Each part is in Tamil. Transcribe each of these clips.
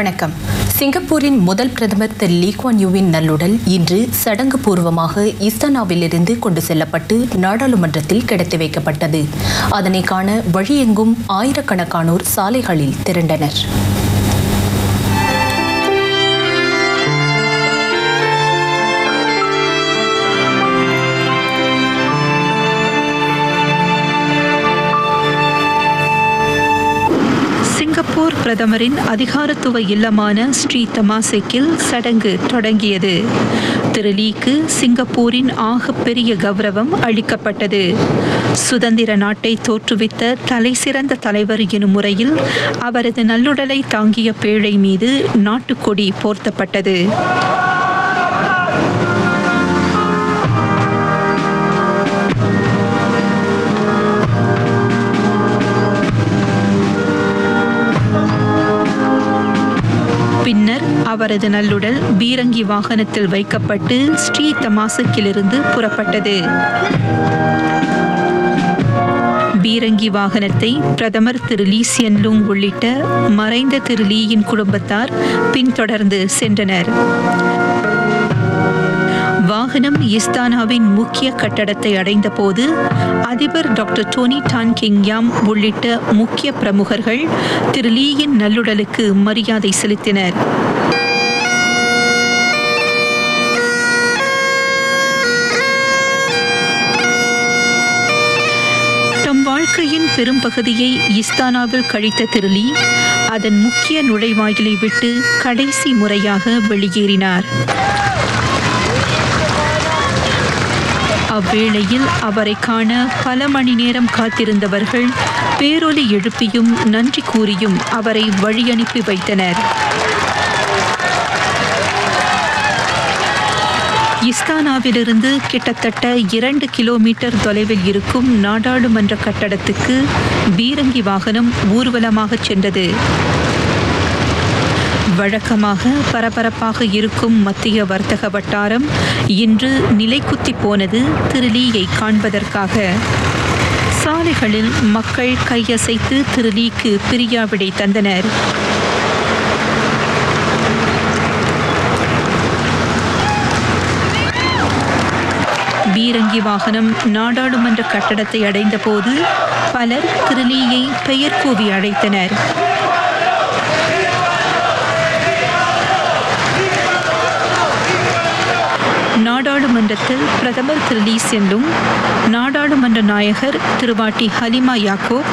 வணக்கம். சிங்கப்பூரின் முதல் பிரதமர் திரு லீ குவான் யூவின் நல்லுடல் இன்று சடங்கு பூர்வமாக இஸ்தானாவிலிருந்து கொண்டு செல்லப்பட்டு நாடாளுமன்றத்தில் கிடத்தி வைக்கப்பட்டது. அதனை காண வழியெங்கும் ஆயிரக்கணக்கானோர் சாலைகளில் திரண்டனர். சிங்கப்பூர் பிரதமரின் அதிகாரத்துவ இல்லமான ஸ்ரீ தமாசெக்கில் சடங்கு தொடங்கியது. திரு லீக்கு சிங்கப்பூரின் ஆகப்பெரிய கௌரவம் அளிக்கப்பட்டது. சுதந்திர நாட்டை தோற்றுவித்த தலைசிறந்த தலைவர் எனும் முறையில் அவரது நல்லுடலை தாங்கிய பேழை மீது நாட்டுக்கொடி போர்த்தப்பட்டது. அவரது நல்லுடல் பீரங்கி வாகனத்தில் வைக்கப்பட்டு ஸ்ரீ தமாசுக்கிலிருந்து புறப்பட்டது. பீரங்கி வாகனத்தை பிரதமர் திரு லீ சியன் லூங் உள்ளிட்ட மறைந்த திரு லீயின் குடும்பத்தார் பின்தொடர்ந்து சென்றனர். வாகனம் இஸ்தானாவின் முக்கிய கட்டடத்தை அடைந்தபோது அதிபர் டாக்டர் டோனி டான் கிங்யாம் உள்ளிட்ட முக்கிய பிரமுகர்கள் திரு லீயின் நல்லுடலுக்கு மரியாதை செலுத்தினர். வாழ்க்கையின் பெரும்பகுதியை இஸ்தானாவில் கழித்த திருலி அதன் முக்கிய நுழைவாயிலை விட்டு கடைசி முறையாக வெளியேறினார். அவ்வேளையில் அவரை காண பல மணி நேரம் காத்திருந்தவர்கள் பேரொலி எழுப்பியும் நன்றி கூறியும் அவரை வழியனுப்பி வைத்தனர். இஸ்தானாவிலிருந்து கிட்டத்தட்ட இரண்டு கிலோமீட்டர் தொலைவில் இருக்கும் நாடாளுமன்ற கட்டடத்துக்கு பீரங்கி வாகனம் ஊர்வலமாக சென்றது. வழக்கமாக பரபரப்பாக இருக்கும் மத்திய வர்த்தக வட்டாரம் இன்று நிலைக்குத்தி போனது திருலீயை காண்பதற்காக. சாலைகளில் மக்கள் கையசைத்து திருலீக்கு பிரியாவிடை தந்தனர். பீரங்கி வாகனம் நாடாளுமன்ற கட்டடத்தை அடைந்த போது பலர் திருலீயை பெயர் கூவி அழைத்தனர். நாடாளுமன்றத்தில் பிரதமர் திரு லீ செல்லும் நாடாளுமன்ற நாயகர் திருவாட்டி ஹலிமா யாக்கோப்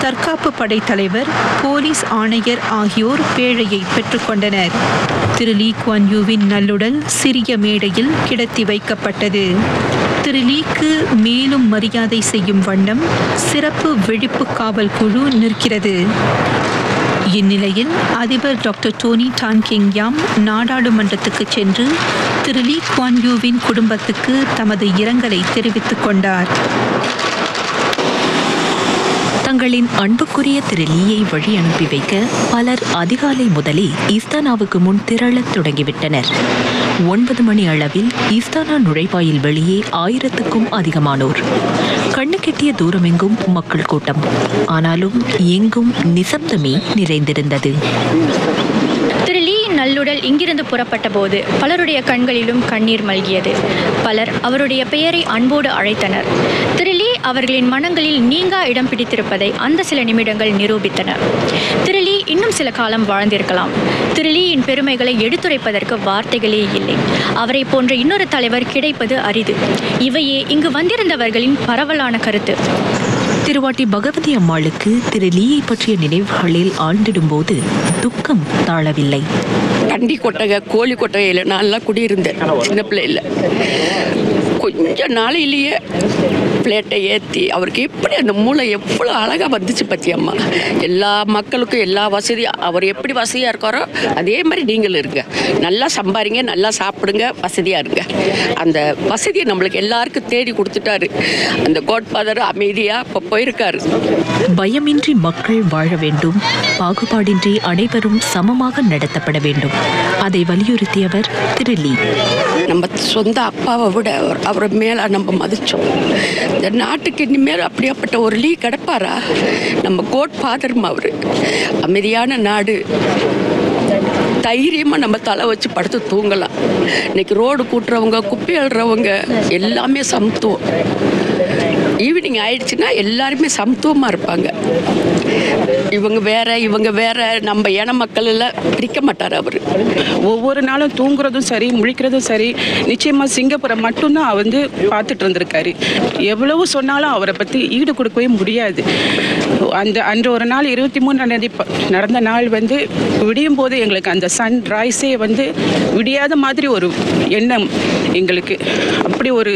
தற்காப்பு படைத்தலைவர் தலைவர் போலீஸ் ஆணையர் ஆகியோர் பேழையை பெற்றுக்கொண்டனர் திரு. லீ குவான் யூவின் நல்லுடல் சிறிய மேடையில் கிடத்தி வைக்கப்பட்டது. திரு. லீக்கு மேலும் மரியாதை செய்யும் வண்ணம் சிறப்பு விழிப்பு காவல் குழு நிற்கிறது. இந்நிலையில் அதிபர் டாக்டர் டோனி டான் கிங்யாம் நாடாளுமன்றத்துக்கு சென்று திரு. லீ குவான் யூவின் குடும்பத்துக்கு தமது இரங்கலை தெரிவித்துக் கொண்டார். தங்களின் அன்புக்குரிய திரு லீயை வழி அனுப்பி வைக்க பலர் அதிகாலை முதலே இஸ்தானாவுக்கு முன் திரளத் தொடங்கிவிட்டனர். ஒன்பது மணி அளவில் இஸ்தானா நுழைவாயில் வெளியே ஆயிரத்துக்கும் அதிகமானோர். கண்ணு கெட்டிய தூரமெங்கும் மக்கள் கூட்டம். ஆனாலும் எங்கும் நிசப்தமே நிறைந்திருந்தது. நல்லுடல் இங்கிருந்து புறப்பட்ட போது பலருடைய கண்களிலும் கண்ணீர் மல்கியது. பலர் அவருடைய பெயரை அன்போடு அழைத்தனர். திரு லீ அவர்களின் மனங்களில் நீங்கா இடம் பிடித்திருப்பதை அந்த சில நிமிடங்கள் நிரூபித்தனர் திரு லீ இன்னும் சில காலம் வாழ்ந்திருக்கலாம். திரு லீயின் பெருமைகளை எடுத்துரைப்பதற்கு வார்த்தைகளே இல்லை. அவரை போன்ற இன்னொரு தலைவர் கிடைப்பது அரிது. இவையே இங்கு வந்திருந்தவர்களின் பரவலான கருத்து. திருவாட்டி பகவதி அம்மாளுக்கு திரு லீயை பற்றிய நினைவுகளில் ஆழ்ந்திடும்போது துக்கம் தாழவில்லை. கண்டி கொட்டகை கோழி கொட்டகையில் நான்லாம் குடியிருந்தேன். சின்ன பிள்ளையில். கொஞ்ச நாளையிலேயே பிளேட்டை ஏற்றி அவருக்கு எப்படி அந்த மூளை எவ்வளோ அழகாக வந்துச்சு பத்தி அம்மா எல்லா மக்களுக்கும் எல்லா வசதியும் அவர் எப்படி வசதியாக இருக்காரோ அதே மாதிரி நீங்களும் இருங்க. நல்லா சம்பாரிங்க நல்லா சாப்பிடுங்க வசதியாக இருங்க. அந்த வசதியை நம்மளுக்கு எல்லாருக்கும் தேடி கொடுத்துட்டாரு. அந்த கோட்பாதர் அமைதியாக இப்போ போயிருக்காரு. பயமின்றி மக்கள் வாழ வேண்டும். பாகுபாடின்றி அனைவரும் சமமாக நடத்தப்பட வேண்டும். அதை வலியுறுத்தியவர் திரு லீ. நம்ம சொந்த அப்பாவை விட அவர்- அவரை மேலே நம்ம மதித்தோம் இந்த நாட்டுக்கு இனிமேல் அப்படியாப்பட்ட ஒரு லீ கிடப்பாரா? நம்ம கோட் ஃபாதரும் அவர். அமைதியான நாடு. தைரியமாக நம்ம தலை வச்சு படுத்து தூங்கலாம். இன்னைக்கு ரோடு கூட்டுறவங்க குப்பை எழுறவங்க எல்லாமே சமத்துவம். ஈவினிங் ஆயிடுச்சுன்னா எல்லாருமே சமத்துவமாக இருப்பாங்க. இவங்க வேற இவங்க வேற நம்ம இன மக்கள் எல்லாம் பிரிக்க மாட்டார் அவர். ஒவ்வொரு நாளும் தூங்குறதும் சரி முழிக்கிறதும் சரி நிச்சயமாக சிங்கப்பூரை மட்டும்தான் அவர் வந்து பார்த்துட்டு இருந்திருக்காரு. எவ்வளவு சொன்னாலும் அவரை பற்றி ஈடு கொடுக்கவே முடியாது. அந்த அன்று ஒரு நாள் இருபத்தி மூணாம் தேதி நடந்த நாள் வந்து விடியும் போது எங்களுக்கு அந்த சன் ரைஸே வந்து விடியாத மாதிரி ஒரு எண்ணம் எங்களுக்கு. அப்படி ஒரு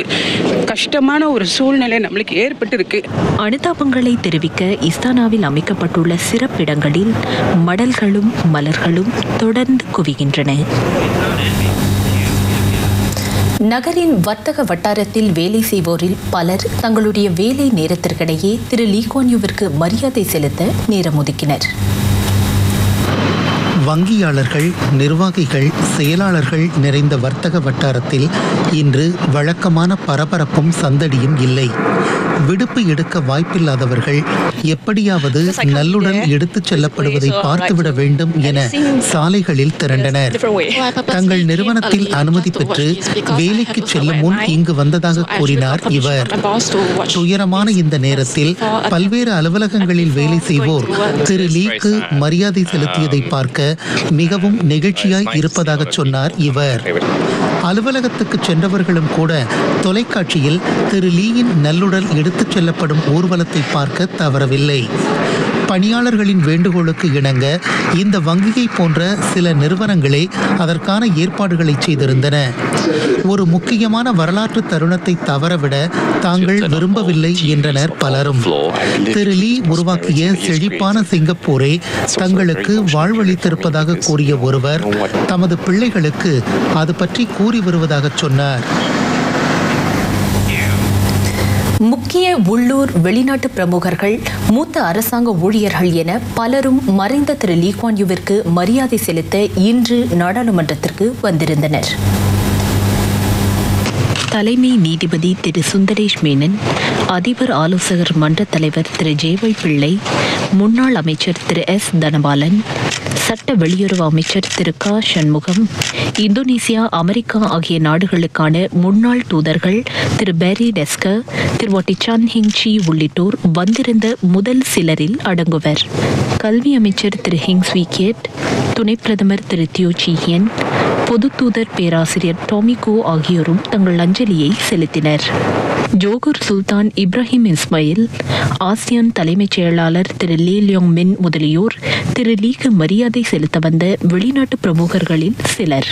கஷ்டமான ஒரு சூழ்நிலை நம்மளுக்கு ஏற்பட்டு இருக்கு அனுதாபங்களை தெரிவிக்க இஸ்தானாவில் அமைக்கப்பட்டுள்ள சிறப்பிடங்களில் மடல்களும் மலர்களும் தொடர்ந்து குவிகின்றன. நகரின் வர்த்தக வட்டாரத்தில் வேலை செய்வோரில் பலர் தங்களுடைய வேலை நேரத்திற்கிடையே திரு லீக்வான்யூவிற்கு மரியாதை செலுத்த நேரம் ஒதுக்கினர். வங்கியாளர்கள் நிர்வாகிகள் செயலாளர்கள் நிறைந்த வர்த்தக வட்டாரத்தில் இன்று வழக்கமான பரபரப்பும் சந்தடியும் இல்லை. விடுப்பு எடுக்க வாய்ப்பில்லாதவர்கள் எப்படியாவது நல்லுடன் எடுத்துச் செல்லப்படுவதை பார்த்துவிட வேண்டும் என சாலைகளில் திரண்டனர். தங்கள் நிறுவனத்தில் அனுமதி பெற்று வேலைக்கு செல்லும் முன் இங்கு வந்ததாக கூறினார் இவர். துயரமான இந்த நேரத்தில் பல்வேறு அலுவலகங்களில் வேலை செய்வோர் திரு லீக்கு மரியாதை செலுத்தியதை பார்க்க மிகவும் நெகிழ்ச்சியாய் இருப்பதாக சொன்னார் இவர். அலுவலகத்துக்கு சென்றவர்களும் கூட தொலைக்காட்சியில் திரு லீயின் நல்லுடல் எடுத்துச் செல்லப்படும் ஊர்வலத்தை பார்க்க தவறவில்லை. பணியாளர்களின் வேண்டுகோளுக்கு இணங்க இந்த வங்கியை போன்ற சில நிறுவனங்களே அதற்கான ஏற்பாடுகளை செய்திருந்தன. ஒரு முக்கியமான வரலாற்று தருணத்தை தவறவிட தாங்கள் விரும்பவில்லை என்றனர் பலரும். திரு லீ உருவாக்கிய செழிப்பான சிங்கப்பூரை தங்களுக்கு வாழ்வளித்திருப்பதாக கூறிய ஒருவர் தமது பிள்ளைகளுக்கு அது பற்றி கூறி வருவதாக சொன்னார். முக்கிய உள்ளூர் வெளிநாட்டு பிரமுகர்கள் மூத்த அரசாங்க ஊழியர்கள் என பலரும் மறைந்த திரு. லீக்வான்யூவிற்கு மரியாதை செலுத்த இன்று நாடாளுமன்றத்திற்கு வந்திருந்தனர். தலைமை நீதிபதி திரு. சுந்தரேஷ் மேனன் அதிபர் ஆலோசகர் மன்ற தலைவர் திரு. ஜேவை பிள்ளை முன்னாள் அமைச்சர் திரு. எஸ். தனபாலன் சட்ட வெளியுறவு அமைச்சர் திரு க. சண்முகம் இந்தோனேசியா அமெரிக்கா ஆகிய நாடுகளுக்கான முன்னாள் தூதர்கள் திரு பெரி டெஸ்கர் திரு வாட்டி சன் ஹிங் உள்ளிட்டோர் வந்திருந்த முதல் சிலரில் அடங்குவர். கல்வி அமைச்சர் திரு ஹிங் ஸ்வீகேட் துணை பிரதமர் திரு தியோ சீஹியன் பொது தூதர் பேராசிரியர் டோமிகோ ஆகியோரும் தங்கள் அஞ்சலியை செலுத்தினர். ஜோகூர் சுல்தான் இப்ராஹிம் இஸ்மாயில் ஆசியான் தலைமைச் செயலாளர் திரு லீ லியோங் மின் முதலியோர் திரு லீக்கு மரியாதை செலுத்த வந்த வெளிநாட்டு பிரமுகர்களில் சிலர்.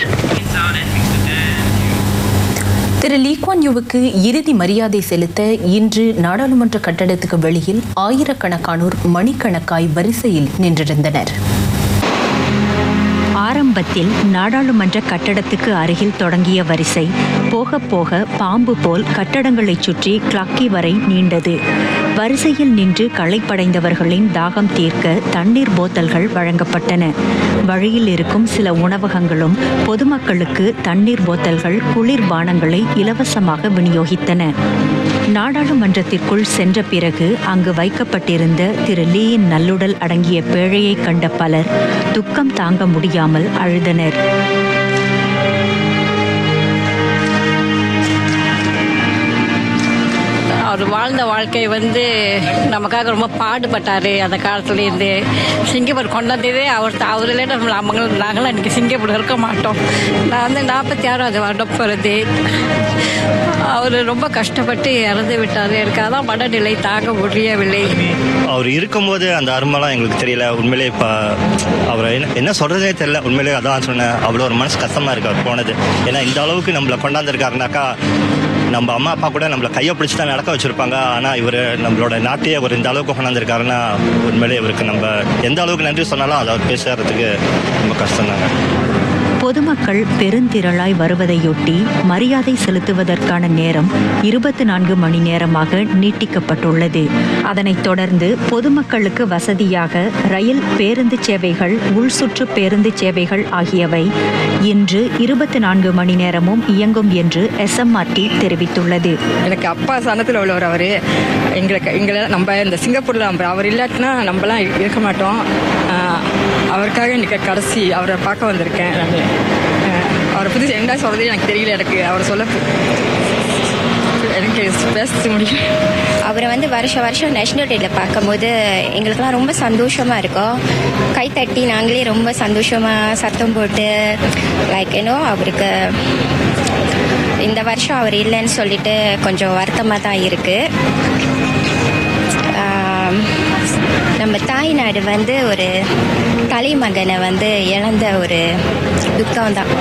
திரு லீக்வான் யூவுக்கு இறுதி மரியாதை செலுத்த இன்று நாடாளுமன்ற கட்டடத்துக்கு வெளியில் ஆயிரக்கணக்கானோர் மணிக்கணக்காய் வரிசையில் நின்றிருந்தனர். ஆரம்பத்தில் நாடாளுமன்ற கட்டடத்துக்கு அருகில் தொடங்கிய வரிசை போக போக பாம்பு போல் கட்டடங்களைச் சுற்றி கிளக்கி வரை நீண்டது. வரிசையில் நின்று களைப்படைந்தவர்களின் தாகம் தீர்க்க தண்ணீர் போத்தல்கள் வழங்கப்பட்டன. வழியில் இருக்கும் சில உணவகங்களும் பொதுமக்களுக்கு தண்ணீர் போத்தல்கள் குளிர்பானங்களை இலவசமாக விநியோகித்தன. நாடாளுமன்றத்திற்குள் சென்ற பிறகு அங்கு வைக்கப்பட்டிருந்த திரு. லீயின் நல்லுடல் அடங்கிய பேழையை கண்ட பலர் துக்கம் தாங்க முடியாமல் அழுதனர். அவர் வாழ்ந்த வாழ்க்கை வந்து நமக்காக ரொம்ப பாடுபட்டார். அந்த காலத்துலேருந்து சிங்கப்பூர் கொண்டாந்ததே அவர் அவரில் நம்ம நாங்கள் நாங்களாம் இன்றைக்கி சிங்கப்பூர் இருக்க மாட்டோம். நான் வந்து நாற்பத்தி ஆறாவது வருடம் பிறந்து அவர் ரொம்ப கஷ்டப்பட்டு இறந்து விட்டார். எனக்கு அதான் மனநிலை தாங்க முடியவில்லை. அவர் இருக்கும்போது அந்த அருமெல்லாம் எங்களுக்கு தெரியல. உண்மையிலே இப்போ அவரை என்ன என்ன சொல்கிறதே தெரியல. உண்மையிலே அதான் சொன்னேன். அவ்வளோ ஒரு மனசு கஷ்டமாக இருக்கு அவர் போனது. ஏன்னா இந்த அளவுக்கு நம்மளை கொண்டாந்துருக்காருனாக்கா நம்ம அம்மா அப்பா கூட நம்மளை கையை பிடிச்சி தான் நடக்க வச்சுருப்பாங்க. ஆனால் இவர் நம்மளோட நாட்டையே அவர் இந்த அளவுக்கு கொண்டாந்துருக்காருன்னா உண்மையிலே இவருக்கு நம்ம எந்த அளவுக்கு நன்றி சொன்னாலும் அதை அவர் பேசுறதுக்கு ரொம்ப கஷ்டம் தாங்க பொதுமக்கள் பெருந்திரளாய் வருவதையொட்டி மரியாதை செலுத்துவதற்கான நேரம் இருபத்தி நான்கு மணி நேரமாக நீட்டிக்கப்பட்டுள்ளது. அதனைத் தொடர்ந்து பொதுமக்களுக்கு வசதியாக ரயில் பேருந்து சேவைகள் உள்சுற்று பேருந்து சேவைகள் ஆகியவை இன்று இருபத்தி நான்கு மணி நேரமும் இயங்கும் என்று எஸ்எம்ஆர்டி தெரிவித்துள்ளது. எனக்கு அப்பா சனத்தில் உள்ளவர் அவர். எங்களுக்கு எங்களை நம்ம இந்த சிங்கப்பூரில் அவர் இல்லாட்டினா நம்மலாம் இருக்க மாட்டோம். அவருக்காக இன்னைக்கு கடைசி அவரை பார்க்க வந்திருக்கேன். நான் அவரை பற்றி என்ன சொல்கிறதே எனக்கு தெரியல எனக்கு. அவரை சொல்ல எனக்கு பேச அவரை வந்து வருஷம் வருஷம் நேஷ்னல் டேல பார்க்கும்போது எங்களுக்கெல்லாம் ரொம்ப சந்தோஷமாக இருக்கும். கை தட்டி நாங்களே ரொம்ப சந்தோஷமாக சத்தம் போட்டு லைக் ஏன்னோ அவருக்கு இந்த வருஷம் அவர் இல்லைன்னு சொல்லிட்டு கொஞ்சம் வருத்தமாக தான் இருக்குது நம்ம தாய்நாடு வந்து ஒரு தலைமகனை வந்து இழந்த ஒரு துக்கம் தான்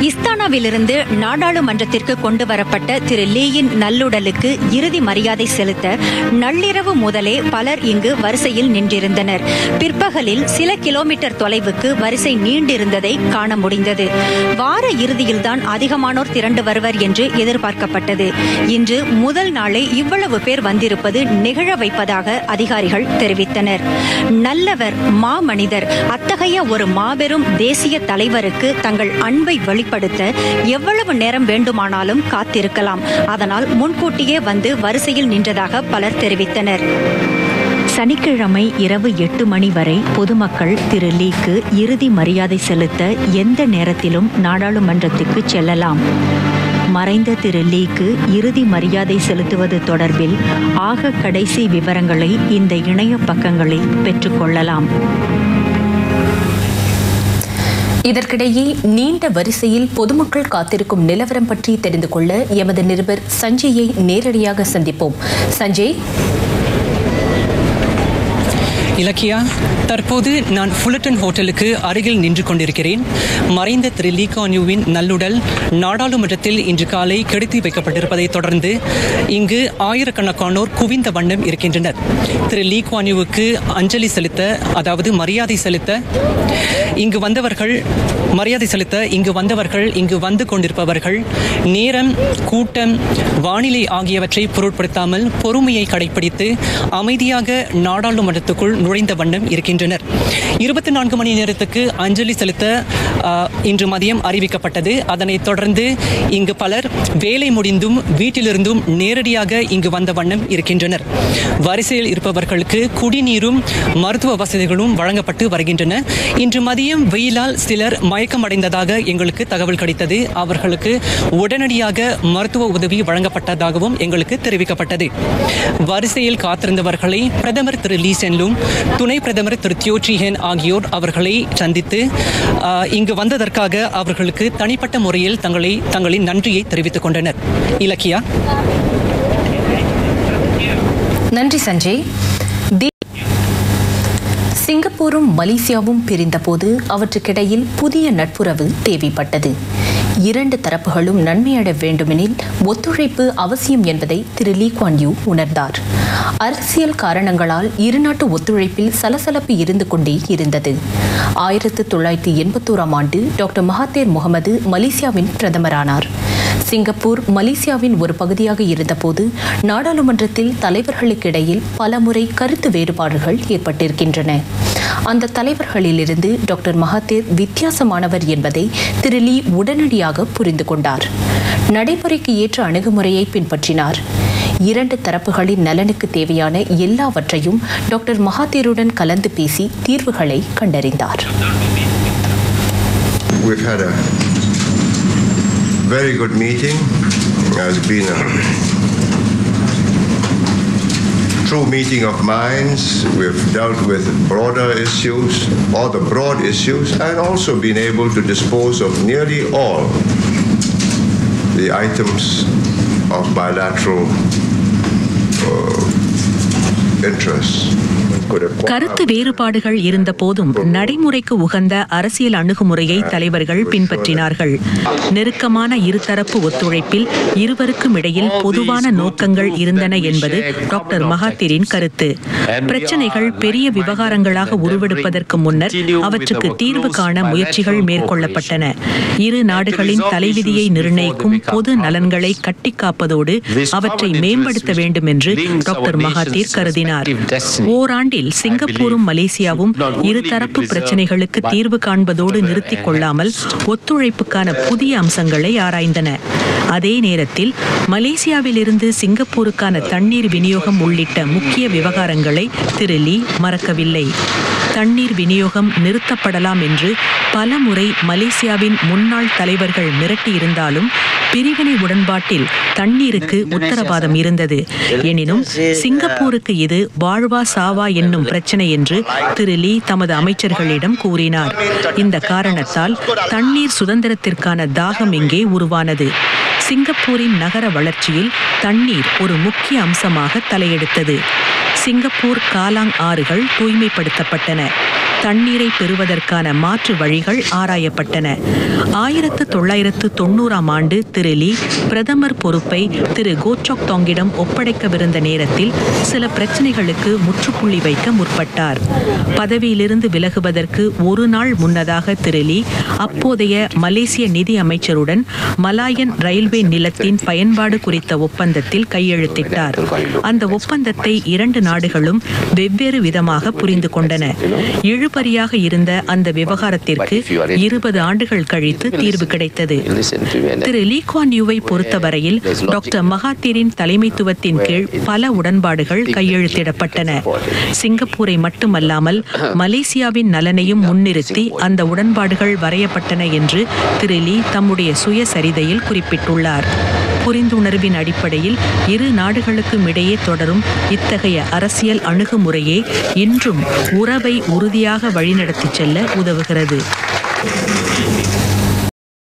இஸ்தானாவிலிருந்து நாடாளுமன்றத்திற்கு கொண்டு வரப்பட்ட திரு லீயின் நல்லுடலுக்கு இறுதி மரியாதை செலுத்த நள்ளிரவு முதலே பலர் இங்கு வரிசையில் நின்றிருந்தனர். பிற்பகலில் சில கிலோமீட்டர் தொலைவுக்கு வரிசை நீண்டிருந்ததை காண முடிந்தது. வார இறுதியில்தான் அதிகமானோர் திரண்டு வருவர் என்று எதிர்பார்க்கப்பட்டது. இன்று முதல் நாளே இவ்வளவு பேர் வந்திருப்பது நிகழ வைப்பதாக அதிகாரிகள் தெரிவித்தனர். நல்லவர் மாமனிதர். அத்தகைய ஒரு மாபெரும் தேசிய தலைவருக்கு தங்கள் அன்பை வெளிப்படுத்த எவ்வளவு நேரம் வேண்டுமானாலும் காத்திருக்கலாம். அதனால் முன்கூட்டியே வந்து வரிசையில் நின்றதாக பலர் தெரிவித்தனர். சனிக்கிழமை இரவு எட்டு மணி வரை பொதுமக்கள் திரு லீக்கு இறுதி மரியாதை செலுத்த எந்த நேரத்திலும் நாடாளுமன்றத்துக்கு செல்லலாம். மறைந்த திரு லீக்கு இறுதி மரியாதை செலுத்துவது தொடர்பில் ஆக கடைசி விவரங்களை இந்த இணைய பக்கங்களில் பெற்றுக்கொள்ளலாம். இதற்கிடையே நீண்ட வரிசையில் பொதுமக்கள் காத்திருக்கும் நிலவரம் பற்றி தெரிந்து கொள்ள எமது நிருபர் சஞ்சயை நேரடியாக சந்திப்போம். சஞ்சய்? இலக்கியா தற்போது நான் ஃபுல்லட்டன் ஹோட்டலுக்கு அருகில் நின்று கொண்டிருக்கிறேன். மறைந்த திரு லீ கான்யூவின் நல்லுடல் நாடாளுமன்றத்தில் இன்று காலை கெடுத்து வைக்கப்பட்டிருப்பதை தொடர்ந்து இங்கு ஆயிரக்கணக்கானோர் குவிந்த வண்ணம் இருக்கின்றனர். திரு லீ குவான்யூவுக்கு அஞ்சலி செலுத்த அதாவது மரியாதை செலுத்த இங்கு வந்தவர்கள் மரியாதை செலுத்த இங்கு வந்தவர்கள் இங்கு வந்து கொண்டிருப்பவர்கள் நேரம் கூட்டம் வானிலை ஆகியவற்றை பொருட்படுத்தாமல் பொறுமையை கடைபிடித்து அமைதியாக நாடாளுமன்றத்துக்குள் நுழைந்த வண்ணம் இருக்கின்றனர். இருபத்தி நான்கு மணி நேரத்துக்கு அஞ்சலி செலுத்த இன்று மதியம் அறிவிக்கப்பட்டது. அதனைத் தொடர்ந்து இங்கு பலர் வேலை முடிந்தும் வீட்டிலிருந்தும் நேரடியாக இங்கு வந்த வண்ணம் இருக்கின்றனர். வரிசையில் இருப்பவர்களுக்கு குடிநீரும் மருத்துவ வசதிகளும் வழங்கப்பட்டு வருகின்றன. இன்று மதியம் வெயிலால் சிலர் மயக்கமடைந்ததாக எங்களுக்கு தகவல் கிடைத்தது. அவர்களுக்கு உடனடியாக மருத்துவ உதவி வழங்கப்பட்டதாகவும் எங்களுக்கு தெரிவிக்கப்பட்டது. வரிசையில் காத்திருந்தவர்களை பிரதமர் திரு. லீ சென்லும் துணை பிரதமர் திரு தியோட்ரி ஆகியோர் அவர்களை சந்தித்து இங்கு வந்ததற்காக அவர்களுக்கு தனிப்பட்ட முறையில் தங்களை தங்களின் நன்றியை தெரிவித்துக் கொண்டனர். இலக்கியா? நன்றி சஞ்சய். சிங்கப்பூரும் மலேசியாவும் பிரிந்தபோது அவற்றுக்கிடையில் புதிய நட்புறவு தேவைப்பட்டது. இரண்டு தரப்புகளும் நன்மையட வேண்டுமெனில் ஒத்துழைப்பு அவசியம் என்பதை திரு லீ குவான் யூ உணர்ந்தார். அரசியல் காரணங்களால் இருநாட்டு ஒத்துழைப்பில் சலசலப்பு இருந்து கொண்டே இருந்தது. ஆயிரத்து தொள்ளாயிரத்தி எண்பத்தோராம் ஆண்டு டாக்டர் மகாதேர் முகமது மலேசியாவின் பிரதமரானார். சிங்கப்பூர் மலேசியாவின் ஒரு பகுதியாக இருந்தபோது நாடாளுமன்றத்தில் தலைவர்களுக்கிடையில் பலமுறை கருத்து வேறுபாடுகள் ஏற்பட்டிருக்கின்றன. அந்த தலைவர்களிலிருந்து டாக்டர் மகாதேர் வித்தியாசமானவர் என்பதை திரு லீ உடனடியாக புரிந்து கொண்டார். நடைமுறைக்கு ஏற்ற அணுகுமுறையை பின்பற்றினார். இரண்டு தரப்புகளின் நலனுக்கு தேவையான எல்லாவற்றையும் டாக்டர் மகாதேருடன் கலந்து பேசி தீர்வுகளை கண்டறிந்தார். We've had a very good meeting. It's been a true meeting of minds. We've dealt with broader issues, all the broad issues, and also been able to dispose of nearly all the items of bilateral uh, interest. கருத்து வேறுபாடுகள் இருந்த போதும் நடைமுறைக்கு உகந்த அரசியல் அணுகுமுறையை தலைவர்கள் பின்பற்றினார்கள். நெருக்கமான இருதரப்பு ஒத்துழைப்பில் இருவருக்கும் இடையில் பொதுவான நோக்கங்கள் இருந்தன என்பது டாக்டர் மகாத்திரின் கருத்து. பிரச்சனைகள் பெரிய விவகாரங்களாக உருவெடுப்பதற்கு முன்னர் அவற்றுக்கு தீர்வு காண முயற்சிகள் மேற்கொள்ளப்பட்டன. இரு நாடுகளின் தலைவிதியை நிர்ணயிக்கும் பொது நலன்களை கட்டிக்காப்பதோடு அவற்றை மேம்படுத்த வேண்டும் என்று டாக்டர் மகாதீர் கருதினார். ஓராண்டில் சிங்கப்பூரும் மலேசியாவும் இருதரப்பு பிரச்சனைகளுக்கு தீர்வு காண்பதோடு நிறுத்திக் கொள்ளாமல் ஒத்துழைப்புக்கான புதிய அம்சங்களை ஆராய்ந்தன. அதே நேரத்தில் மலேசியாவிலிருந்து சிங்கப்பூருக்கான தண்ணீர் விநியோகம் உள்ளிட்ட முக்கிய விவகாரங்களை திரு லீ மறக்கவில்லை. தண்ணீர் விநியோகம் நிறுத்தப்படலாம் என்று பல முறை மலேசியாவின் முன்னாள் தலைவர்கள் மிரட்டியிருந்தாலும் பிரிவினை உடன்பாட்டில் தண்ணீருக்கு உத்தரவாதம் இருந்தது. எனினும் சிங்கப்பூருக்கு இது வாழ்வா சாவா என்னும் பிரச்சனை என்று திரு லீ தமது அமைச்சர்களிடம் கூறினார். இந்த காரணத்தால் தண்ணீர் சுதந்திரத்திற்கான தாகம் இங்கே உருவானது. சிங்கப்பூரின் நகர வளர்ச்சியில் தண்ணீர் ஒரு முக்கிய அம்சமாக தலையெடுத்தது. சிங்கப்பூர் காலாங் ஆறுகள் தூய்மைப்படுத்தப்பட்டன. தண்ணீரை பெறுவதற்கான மாற்று வழிகள் ஆராயப்பட்டன. ஆயிரத்து தொள்ளாயிரத்து தொண்ணூறாம் ஆண்டு திரு லீ பிரதமர் பொறுப்பை திரு கோச்சோக் தொங்கிடம் ஒப்படைக்கவிருந்த நேரத்தில் சில பிரச்சனைகளுக்கு முற்றுப்புள்ளி வைக்க முற்பட்டார். பதவியிலிருந்து விலகுவதற்கு ஒரு நாள் முன்னதாக திரு லீ அப்போதைய மலேசிய நிதி அமைச்சருடன் மலாயன் ரயில்வே நிலத்தின் பயன்பாடு குறித்த ஒப்பந்தத்தில் கையெழுத்திட்டார். அந்த ஒப்பந்தத்தை இரண்டு நாடுகளும் வெவ்வேறு விதமாக புரிந்து கொண்டன. இழுபறியாக இருந்த அந்த விவகாரத்திற்கு இருபது ஆண்டுகள் கழித்து தீர்வு கிடைத்தது. திரு லீ குவான் யூவை பொறுத்தவரையில் டாக்டர் மகாத்தீரின் தலைமைத்துவத்தின் கீழ் பல உடன்பாடுகள் கையெழுத்திடப்பட்டன. சிங்கப்பூரை மட்டுமல்லாமல் மலேசியாவின் நலனையும் முன்னிறுத்தி அந்த உடன்பாடுகள் வரையப்பட்டன என்று திரு லீ தம்முடைய சுயசரிதையில் குறிப்பிட்டுள்ளார். புரிந்துணர்வின் அடிப்படையில் இரு நாடுகளுக்கும் இடையே தொடரும் இத்தகைய அரசியல் அணுகுமுறையே இன்றும் உறவை உறுதியாக வழிநடத்திச் செல்ல உதவுகிறது.